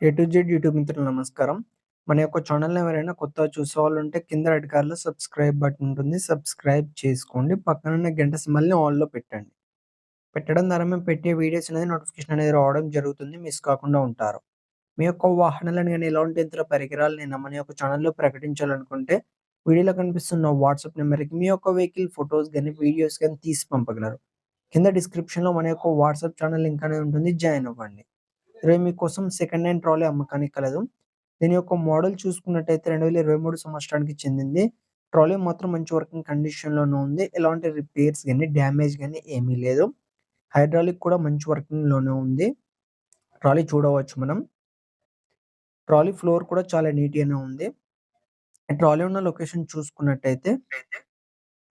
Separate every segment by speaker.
Speaker 1: A to Z YouTube మిత్రులు నమస్కారం. మన యొక్క ఛానల్‌ని ఎవరైనా కొత్తగా చూసేవాళ్ళుంటే కింద రెడ్ సబ్స్క్రైబ్ బటన్ ఉంటుంది. సబ్స్క్రైబ్ చేసుకోండి. పక్కనున్న గంట సింబల్‌ని ఆల్‌లో పెట్టండి. పెట్టడం ద్వారా మేము పెట్టే వీడియోస్ అనేది నోటిఫికేషన్ అనేది రావడం జరుగుతుంది. మిస్ కాకుండా ఉంటారు. మీ యొక్క వాహనాలను కానీ ఎలాంటి ఇతర నేను మన యొక్క ఛానల్‌లో ప్రకటించాలనుకుంటే వీడియోలో కనిపిస్తున్న వాట్సాప్ నెంబర్‌కి మీ యొక్క వెహికల్ ఫోటోస్ కానీ వీడియోస్ కానీ తీసి పంపగలరు. కింద డిస్క్రిప్షన్‌లో మన యొక్క వాట్సాప్ ఛానల్ లింక్ అనేది ఉంటుంది. జాయిన్ అవ్వండి. ఇరవై మీకోసం సెకండ్ హ్యాండ్ ట్రాలీ అమ్మకానికి కలదు. దీని యొక్క మోడల్ చూసుకున్నట్టయితే 2023 సంవత్సరానికి చెందింది. ట్రాలీ మాత్రం మంచి వర్కింగ్ కండిషన్‌లోనే ఉంది. ఎలాంటి రిపేర్స్ కానీ డ్యామేజ్ కానీ ఏమీ లేదు. హైడ్రాలిక్ కూడా మంచి వర్కింగ్‌లోనే ఉంది. ట్రాలీ చూడవచ్చు మనం. ట్రాలీ ఫ్లోర్ కూడా చాలా నీట్‌గానే ఉంది. ట్రాలీ ఉన్న లొకేషన్ చూసుకున్నట్టయితే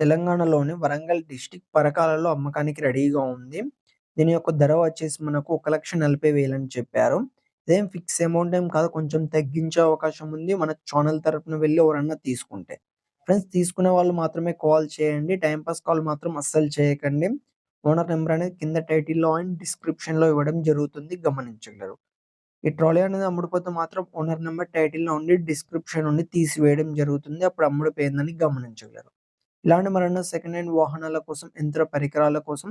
Speaker 1: తెలంగాణలోని వరంగల్ డిస్ట్రిక్ట్ పరకాలలో అమ్మకానికి రెడీగా ఉంది. దీని యొక్క ధర వచ్చేసి మనకు 1,40,000 అని చెప్పారు. ఇదేం ఫిక్స్ అమౌంట్ ఏం కాదు. కొంచెం తగ్గించే అవకాశం ఉంది. మన ఛానల్ తరపున వెళ్ళి ఎవరన్నా తీసుకుంటే. ఫ్రెండ్స్ తీసుకునే వాళ్ళు మాత్రమే కాల్ చేయండి. టైంపాస్ కాల్ మాత్రం అస్సలు చేయకండి. ఓనర్ నెంబర్ అనేది కింద టైటిల్‌లో అండ్ డిస్క్రిప్షన్‌లో ఇవ్వడం జరుగుతుంది. గమనించగలరు. ఈ ట్రాలీ అనేది అమ్ముడుపోతే మాత్రం ఓనర్ నెంబర్ టైటిల్‌లో ఉండి డిస్క్రిప్షన్ నుండి తీసివేయడం జరుగుతుంది. అప్పుడు అమ్ముడుపోయిందని గమనించగలరు. ఇలాంటి మరన్నా సెకండ్ హ్యాండ్ వాహనాల కోసం, యంత్ర పరికరాల కోసం